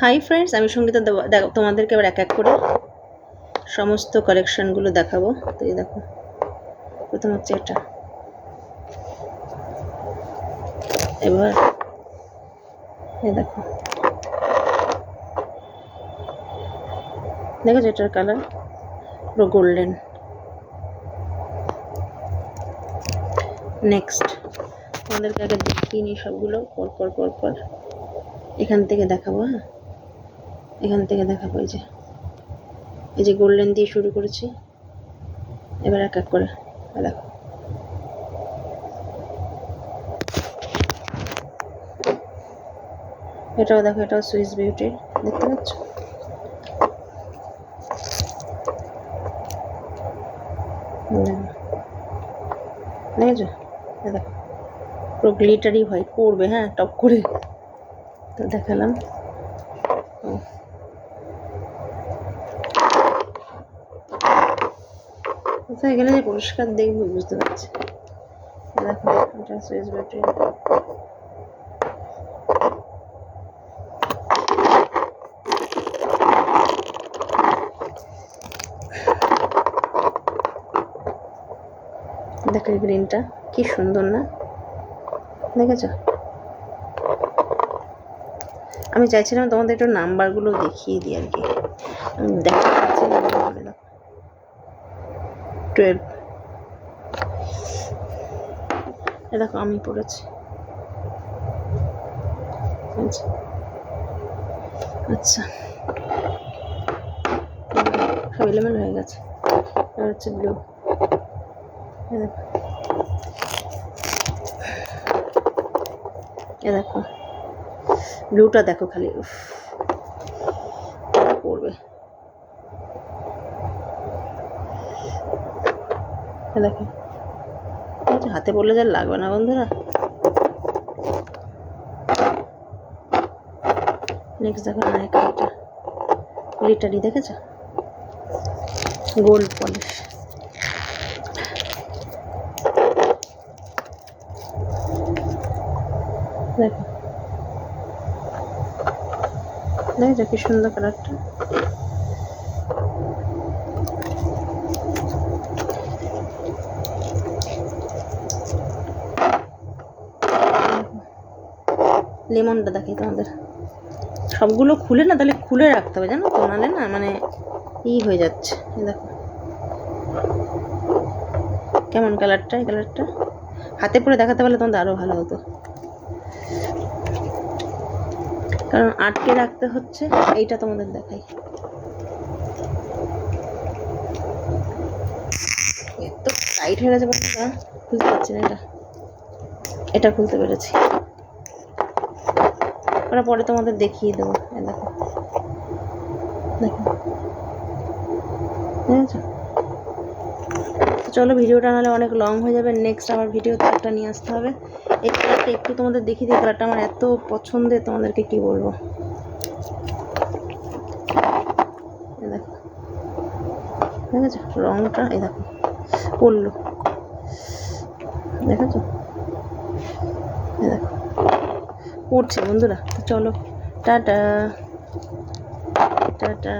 Hi friends আমি সঙ্গীতা দেখো, তোমাদেরকে এবার এক এক করে সমস্ত কালেকশনগুলো দেখাবো। তো এই দেখো, প্রথম হচ্ছে এটা। এবার, এই দেখো। দেখেছ এটার কালার পুরো গোল্ডেন নেক্সট তোমাদেরকে আগে দেখিয়ে নিই সবগুলো। পর পর পর পর। এখান থেকে দেখাবো হ্যাঁ? এখান থেকে দেখাবো এই যে এই যে গোল্ডেন দিয়ে শুরু করেছি। এবার এক এক করে দেখো। এটাও দেখো, এটাও সুইস বিউটির দেখতে পাচ্ছ? দেখো। দেখো। পুরো গ্লিটারি হোয়াইট পড়বে হ্যাঁ টপ করে। তো দেখালাম। কোথায় গেলে যে পরিষ্কার দেখব বুঝতে পারছি দেখো গ্রিনটা কি সুন্দর না? দেখেছ? আমি চাইছিলাম তোমাদের একটু নাম্বারগুলো দেখিয়ে দিই আর কি। আমি দেখা যাচ্ছে না বলে দাও টুয়েলভ। এ দেখো, আমি পড়েছি। আচ্ছা। আচ্ছা। সব এলোমেলো হয়ে গেছে। এবার হচ্ছে ব্লু এ দেখো। এ দেখো। ব্লুটা দেখো খালি পড়বে। এ দেখো এটা হাতে পড়লে যা লাগবে না বন্ধুরা। নেক্সট দেখো গ্লিটারি দেখেছ? গোল্ড পলিশ দেখো। দেখেছ কি সুন্দর কালারটা লেমনটা দেখি তোমাদের। সবগুলো খুলে না, তাহলে খুলে রাখতে হবে জানো তো, নাহলে না মানে ই হয়ে যাচ্ছে। দেখো। কেমন কালারটা, এই কালারটা? হাতে পরে দেখাতে পারলে তোমাদের আরও ভালো হতো। কারণ আটকে রাখতে হচ্ছে, এইটা তোমাদের দেখাই। এত টাইট হয়ে গেছে খুলতে পারছি না এটা? এটা খুলতে পেরেছি। ওরা পরে তোমাদের দেখিয়ে দেবো। দেখো। দেখো। বুঝেছ? তো চলো ভিডিওটা নাহলে অনেক লং হয়ে যাবে। নেক্সট আবার ভিডিওতে একটা নিয়ে আসতে হবে। এই কালারটা একটু তোমাদের দেখিয়ে দিই। কালারটা আমার এত পছন্দের তোমাদেরকে কি বলব? দেখো। দেখেছ? রংটা, এই দেখো। পড়ল দেখেছ? দেখো। পড়ছে বন্ধুরা। চলো। টাটা। টাটা।